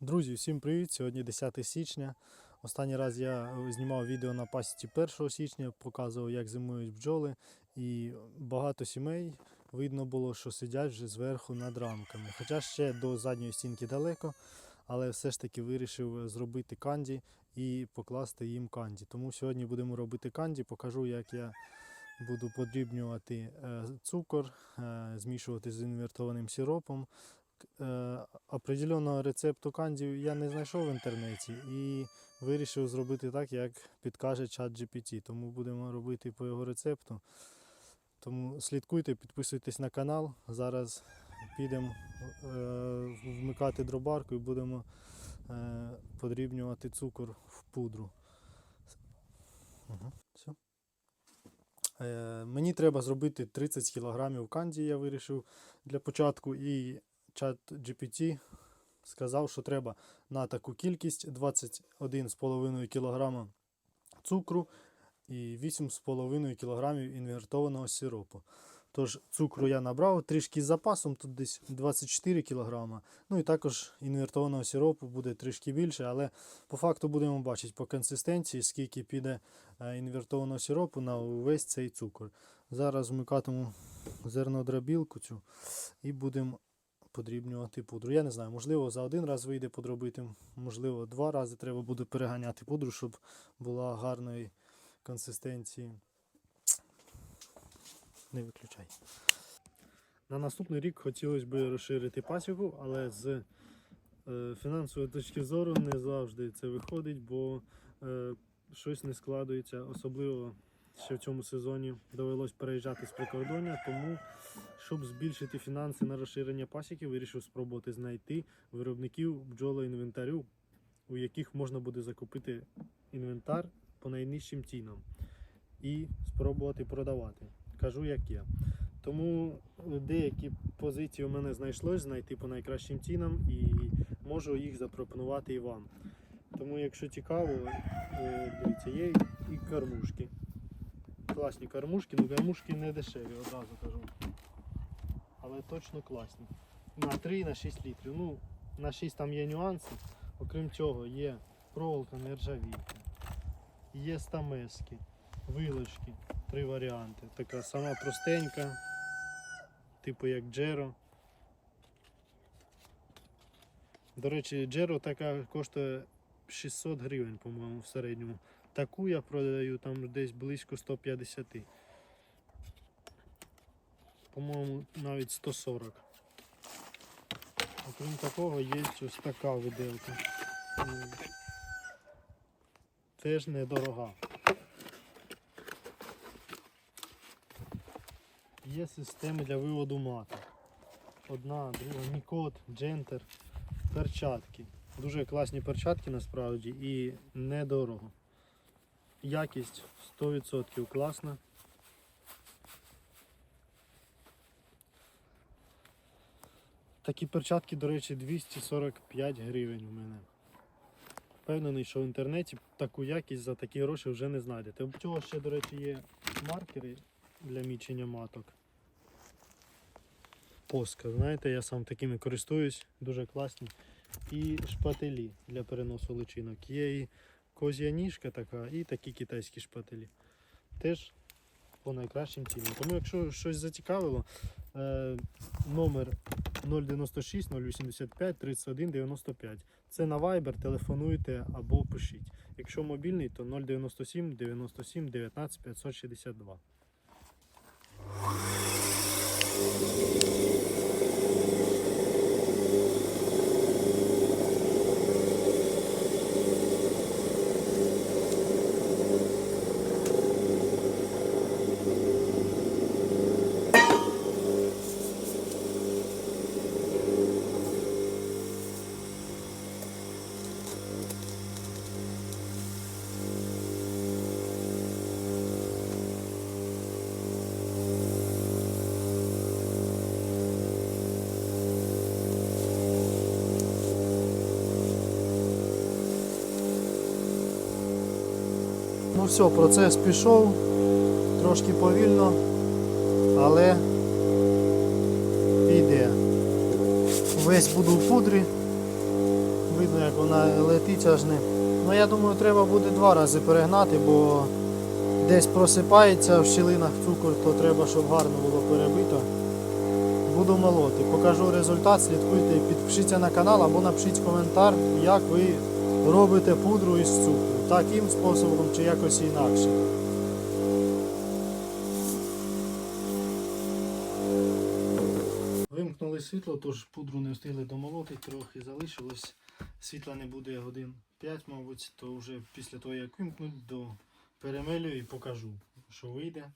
Друзі, всім привіт! Сьогодні 10 січня. Останній раз я е, знімав відео на пасіці 1 січня, показував, як зимують бджоли. І багато сімей видно було, що сидять вже зверху над рамками. Хоча ще до задньої стінки далеко, але все ж таки вирішив е, зробити канді і покласти їм канді. Тому сьогодні будемо робити канді, покажу, як я буду подрібнювати е, цукор, змішувати з інвертованим сиропом. Е, определеного рецепту канді я не знайшов в інтернеті і вирішив зробити так, як підкаже чат GPT. Тому будемо робити по його рецепту. Тому слідкуйте, підписуйтесь на канал. Зараз підемо е, вмикати дробарку і будемо е, подрібнювати цукор в пудру. Угу, все. Е, мені треба зробити 30 кг канді, я вирішив для початку. І чат GPT сказав, що треба на таку кількість 21,5 кг цукру і 8,5 кг інвертованого сиропу. Тож цукру я набрав трішки з запасом, тут десь 24 кг. Ну і також інвертованого сиропу буде трішки більше, але по факту будемо бачити по консистенції, скільки піде е, інвертованого сиропу на увесь цей цукор. Зараз вмикатиму зернодробілку цю і будемо подрібнювати пудру. Я не знаю, можливо, за один раз вийде подробити, можливо, два рази треба буде переганяти пудру, щоб була гарної консистенції. Не виключай. На наступний рік хотілося б розширити пасіку, але з е, фінансової точки зору не завжди це виходить, бо е, щось не складується. Особливо ще в цьому сезоні довелось переїжджати з прикордоння, тому щоб збільшити фінанси на розширення пасіки, вирішив спробувати знайти виробників бджолоінвентарю, у яких можна буде закупити інвентар по найнижчим цінам і спробувати продавати. Кажу, як є. Тому деякі позиції у мене знайшлось знайти по найкращим цінам і можу їх запропонувати і вам. Тому, якщо цікаво, е, дивіться, є і кормушки. Класні кормушки, ну кормушки не дешеві, одразу кажу. Але точно класні. На 3 на 6 літрів. Ну, на 6 там є нюанси. Окрім цього, є проволока нержавійка, є стамески, вилочки, три варіанти. Така сама простенька, типу як Джеро. До речі, Джеро така коштує 600 гривень, по-моєму, в середньому. Таку я продаю там десь близько 150. По-моєму, навіть 140. Окрім такого, є ось така виделка. Теж недорога. Є системи для виводу маток. Одна, друга, Мікот, Джентер, перчатки. Дуже класні перчатки насправді і недорого. Якість 100% класна. Такі перчатки, до речі, 245 гривень у мене. Впевнений, що в інтернеті таку якість за такі гроші вже не знайдете. У цього ще, до речі, є маркери для мічення маток. Поска, знаєте, я сам такими користуюсь, дуже класні. І шпателі для переносу личинок. Є і козя ніжка така, і такі китайські шпателі. Теж по найкращим цінам. Тому якщо щось зацікавило, е, номер 096 085 31 95. Це на Viber, телефонуйте або пишіть. Якщо мобільний, то 097 97 19 562. Все, процес пішов, трошки повільно, але піде. Весь буду в пудрі, Видно, як вона летить аж не. Ну я думаю, треба буде два рази перегнати, бо десь просипається в щілинах цукор, то треба, щоб гарно було перебито. Буду молоти. Покажу результат, слідкуйте, підпишіться на канал або напишіть коментар, як ви робите пудру із цукру. Таким способом чи якось інакше. Вимкнули світло, тож пудру не встигли домолоти, трохи залишилось. Світла не буде годин 5, мабуть, то вже після того, як вимкнуть, до перемелю і покажу, що вийде.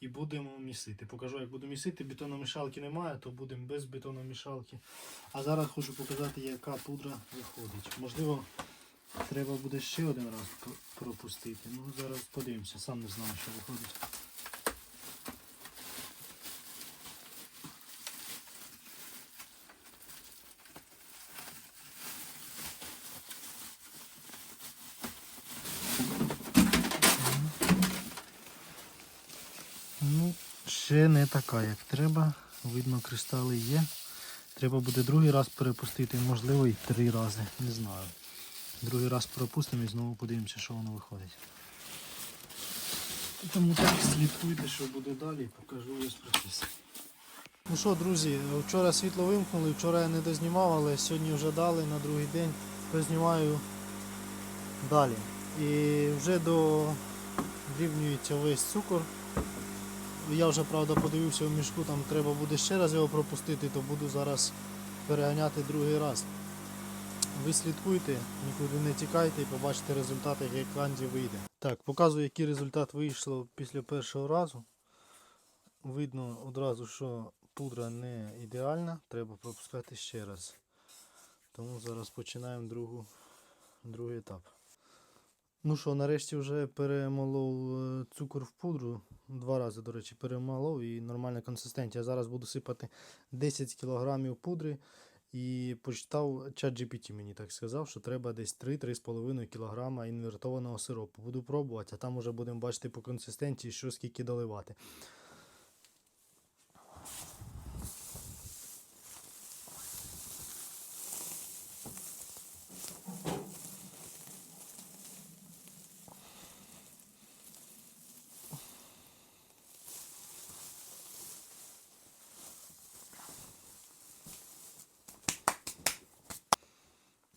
І будемо місити. Покажу, як буду місити. Бетономішалки немає, то будемо без бетономішалки. А зараз хочу показати, яка пудра виходить. Можливо, треба буде ще один раз пропустити. Ну, зараз подивимося, сам не знаю, що виходить. Ну, ще не така, як треба. Видно, кристали є. Треба буде другий раз перепустити, можливо, і три рази. Не знаю. Другий раз пропустимо і знову подивимося, що воно виходить. Тому так слідкуйте, що буде далі, і покажу весь процес. Ну що, друзі, вчора світло вимкнули, вчора я не дознімав, але сьогодні вже дали на другий день. Дознімаю далі. І вже дорівнюється весь цукор. Я вже правда подивився в мішку, там треба буде ще раз його пропустити, то буду зараз переганяти другий раз. Ви слідкуйте, нікуди не тікайте і побачите результат, як канді вийде. Так, показую, який результат вийшло після першого разу. Видно одразу, що пудра не ідеальна, треба пропускати ще раз. Тому зараз починаємо другу, другий етап. Ну що, нарешті вже перемолов е, цукор в пудру. Два рази, до речі, перемолов і нормальна консистенція. Зараз буду сипати 10 кг пудри. І почитав чат мені так сказав, що треба десь 3-3,5 кг інвертованого сиропу. Буду пробувати, а там уже будемо бачити по консистенції, що скільки доливати.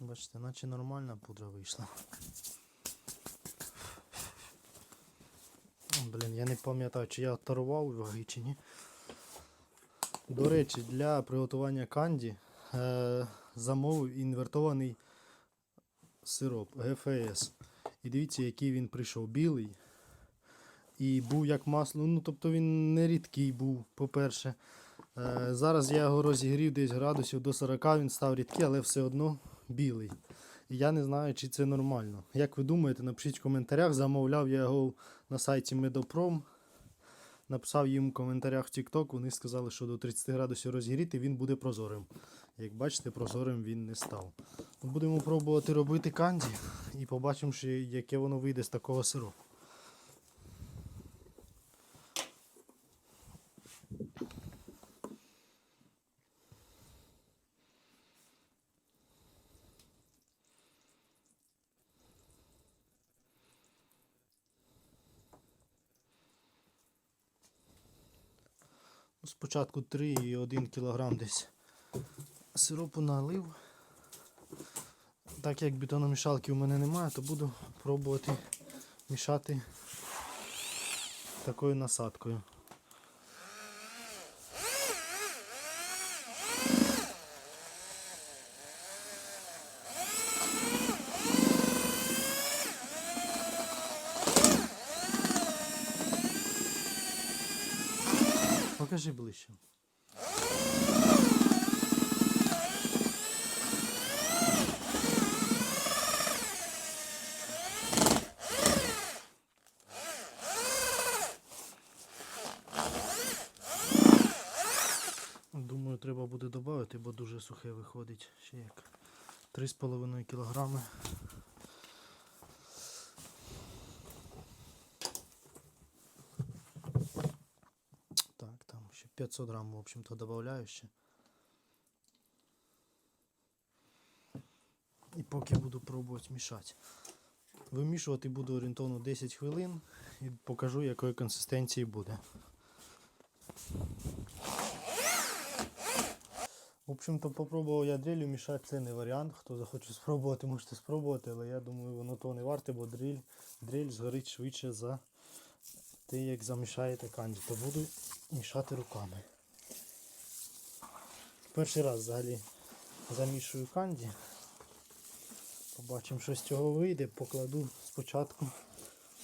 Бачите, наче нормальна пудра вийшла. Блін, я не пам'ятаю, чи я тарував ваги чи ні. До речі, для приготування канді е, замовив інвертований сироп ГФС. І дивіться, який він прийшов. Білий. І був як масло. Ну, тобто він не рідкий був, по-перше. Е, зараз я його розігрів десь градусів до 40, він став рідкий, але все одно білий. І я не знаю, чи це нормально. Як ви думаєте, напишіть в коментарях. Замовляв я його на сайті Медопром. Написав їм в коментарях в TikTok, вони сказали, що до 30 градусів розігріти він буде прозорим. Як бачите, прозорим він не став. Будемо пробувати робити канді і побачимо, яке воно вийде з такого сиропу. Спочатку 3,1 кг десь сиропу налив. Так як бетономішалки у мене немає, то буду пробувати мішати такою насадкою. Покажи ближче. Думаю, треба буде додати, бо дуже сухе виходить. Ще як 3,5 кілограми. Так, там ще 500 грамм, в общем-то, добавляю ще. І поки буду пробувати мішати. Вимішувати буду орієнтовно 10 хвилин і покажу, якої консистенції буде. В общем-то, попробував я дрелью мішати, це не варіант. Хто захоче спробувати, можете спробувати, але я думаю, воно то не варте, бо дрель, дрель згорить швидше за те, як замішаєте канді. То буду мішати руками. Перший раз взагалі замішую канді. Побачимо, що з цього вийде. Покладу спочатку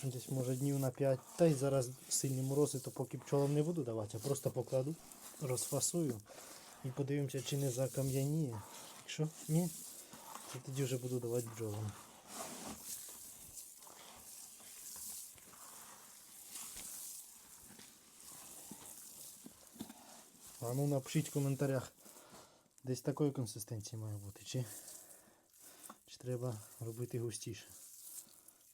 десь може днів на 5. Та й зараз сильні морози, то поки пчолам не буду давати, а просто покладу, розфасую і подивимося, чи не закам'яніє. Якщо ні, то тоді вже буду давати бджолам. А ну напишіть в коментарях, десь такої консистенції має бути, чи, чи треба робити густіше.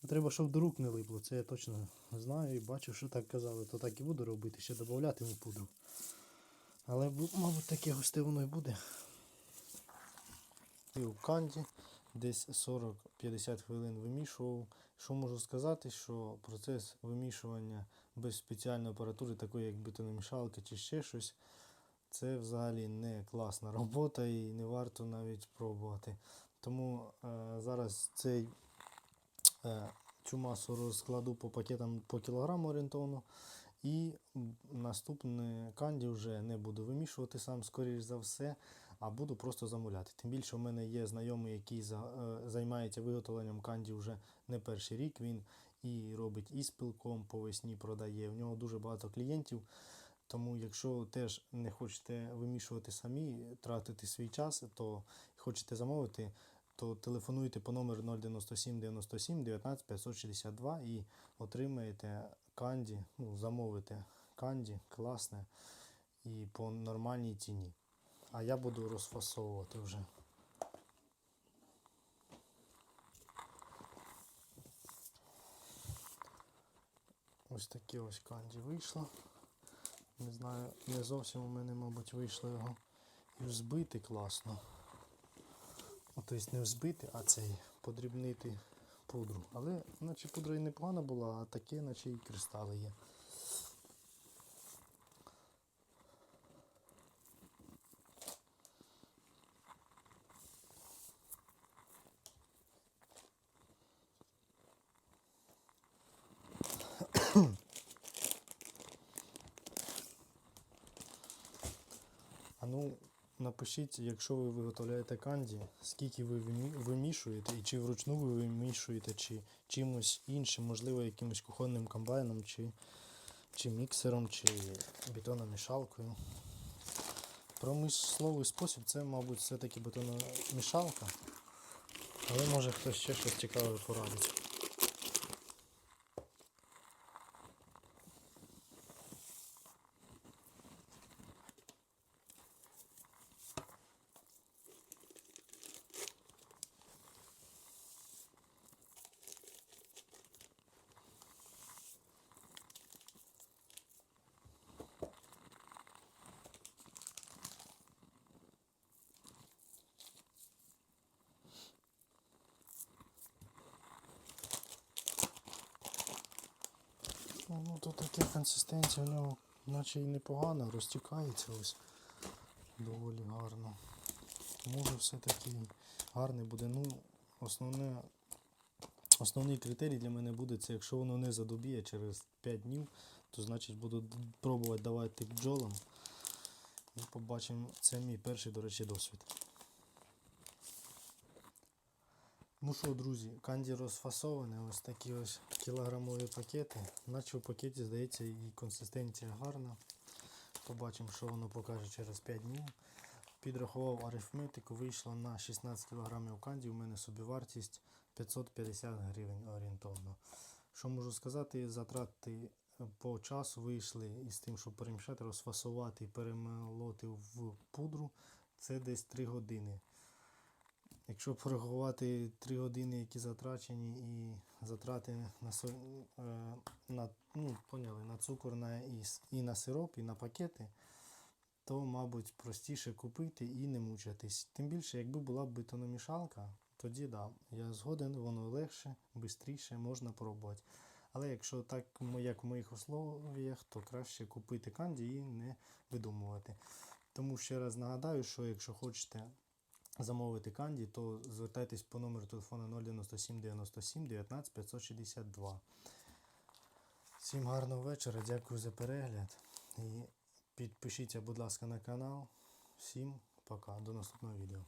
Ну, Треба, щоб до рук не липло, це я точно знаю і бачу, що так казали, то так і буду робити, ще додатиму пудру. Але, мабуть, таке густе воно і буде. І в канді десь 40-50 хвилин вимішував. Що можу сказати, що процес вимішування без спеціальної апаратури, такої як бетономішалки чи ще щось, це взагалі не класна робота і не варто навіть пробувати. Тому е, зараз цей, е, цю масу розкладу по пакетам по кілограму орієнтовно. І наступне канді вже не буду вимішувати сам, скоріш за все, а буду просто замуляти. Тим більше в мене є знайомий, який за, е, займається виготовленням канді вже не перший рік. Він і робить і з пилком по весні продає. У нього дуже багато клієнтів. Тому, якщо теж не хочете вимішувати самі, тратити свій час, то хочете замовити, то телефонуйте по номеру 097 97 19 562 і отримаєте канді, ну, замовите канді класне і по нормальній ціні. А я буду розфасовувати вже. Ось таке ось канді вийшло. Не знаю, не зовсім у мене, мабуть, вийшло його і взбити класно. Тобто не взбити, а цей подрібнити пудру. Але наче пудра і непогана була, а таке, наче і кристали є. А ну, напишіть, якщо ви виготовляєте канді, скільки ви вимішуєте, і чи вручну ви вимішуєте, чи чимось іншим, можливо, якимось кухонним комбайном, чи, чи міксером, чи бетономішалкою. Промисловий спосіб це, мабуть, все-таки бетономішалка. Але може хтось ще щось цікаве порадить. Ну, тут таке консистенція в нього наче і непогана, розтікається ось доволі гарно. Може все-таки гарний буде. Ну, основне, основний критерій для мене буде це, якщо воно не задобіє через 5 днів, то значить буду пробувати давати бджолам. І побачимо, це мій перший, до речі, досвід. Ну що, друзі, канді розфасоване, ось такі ось кілограмові пакети. Наче в пакеті, здається, і консистенція гарна. Побачимо, що воно покаже через 5 днів. Підрахував арифметику, вийшло на 16 кг канді. У мене собівартість 550 гривень орієнтовно. Що можу сказати, затрати по часу вийшли із тим, щоб перемішати, розфасувати і перемолоти в пудру. Це десь 3 години. Якщо порахувати 3 години, які затрачені, і затрати на, е, на, ну, поняли, на цукор на, і, і на сироп, і на пакети, то, мабуть, простіше купити і не мучатись. Тим більше, якби була б бетономішалка, тоді да, я згоден, воно легше, швидше, можна пробувати. Але якщо так, як в моїх условіях, то краще купити канді і не видумувати. Тому ще раз нагадаю, що якщо хочете замовити канді, то звертайтесь по номеру телефону 097 97 19 562. Всім гарного вечора, дякую за перегляд. І підпишіться, будь ласка, на канал. Всім пока, до наступного відео.